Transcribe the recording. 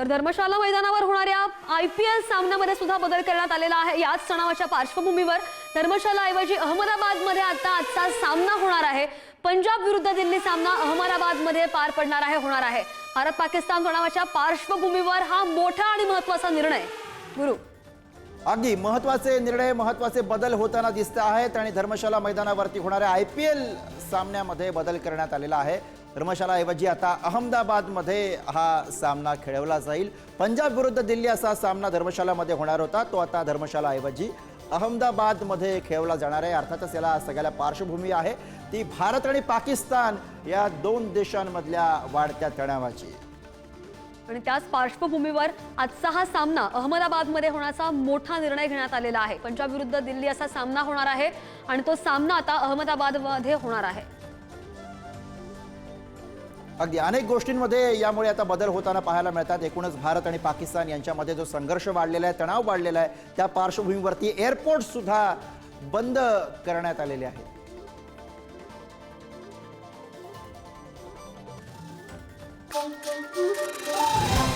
तर धर्मशाला मैदानावर होणाऱ्या आय पी एल सामन्यामध्ये सुद्धा बदल करण्यात आलेला आहे. याच सणावाच्या पार्श्वभूमीवर धर्मशाला ऐवजी अहमदाबादमध्ये आता आजचा सामना होणार आहे. पंजाब विरुद्ध दिल्ली सामना अहमदाबादमध्ये पार पडणार आहे होणार आहे. भारत पाकिस्तान सणावाच्या पार्श्वभूमीवर हा मोठा आणि महत्त्वाचा निर्णय. गुरु. अगदी महत्त्वाचे निर्णय महत्त्वाचे बदल होताना दिसत आहेत आणि धर्मशाला मैदानावरती होणाऱ्या आय पी एल सामन्यामध्ये बदल करण्यात आलेला आहे. धर्मशालाऐवजी आता अहमदाबादमध्ये हा सामना खेळवला जाईल. पंजाब विरुद्ध दिल्ली असा सामना धर्मशालामध्ये होणार होता. तो आता धर्मशालाऐवजी अहमदाबादमध्ये खेळवला जाणार आहे. अर्थातच याला सगळ्याला पार्श्वभूमी आहे. ती भारत आणि पाकिस्तान या दोन देशांमधल्या वाढत्या तणावाची. आणि त्याच पार्श्वभूमीवर आजचा हा सामना अहमदाबादमध्ये होण्याचा मोठा निर्णय घेण्यात आलेला आहे. पंजाब विरुद्ध दिल्ली असा सामना होणार आहे. आणि तो सामना आता अहमदाबादमध्ये होणार आहे. अगदी अनेक गोष्टींमध्ये यामुळे आता बदल होताना पाहायला मिळतात एकूणच भारत आणि पाकिस्तान यांच्यामध्ये जो संघर्ष वाढलेला आहे तणाव वाढलेला आहे त्या पार्श्वभूमीवरती एअरपोर्ट सुद्धा बंद करण्यात आलेले आहेत Thank you.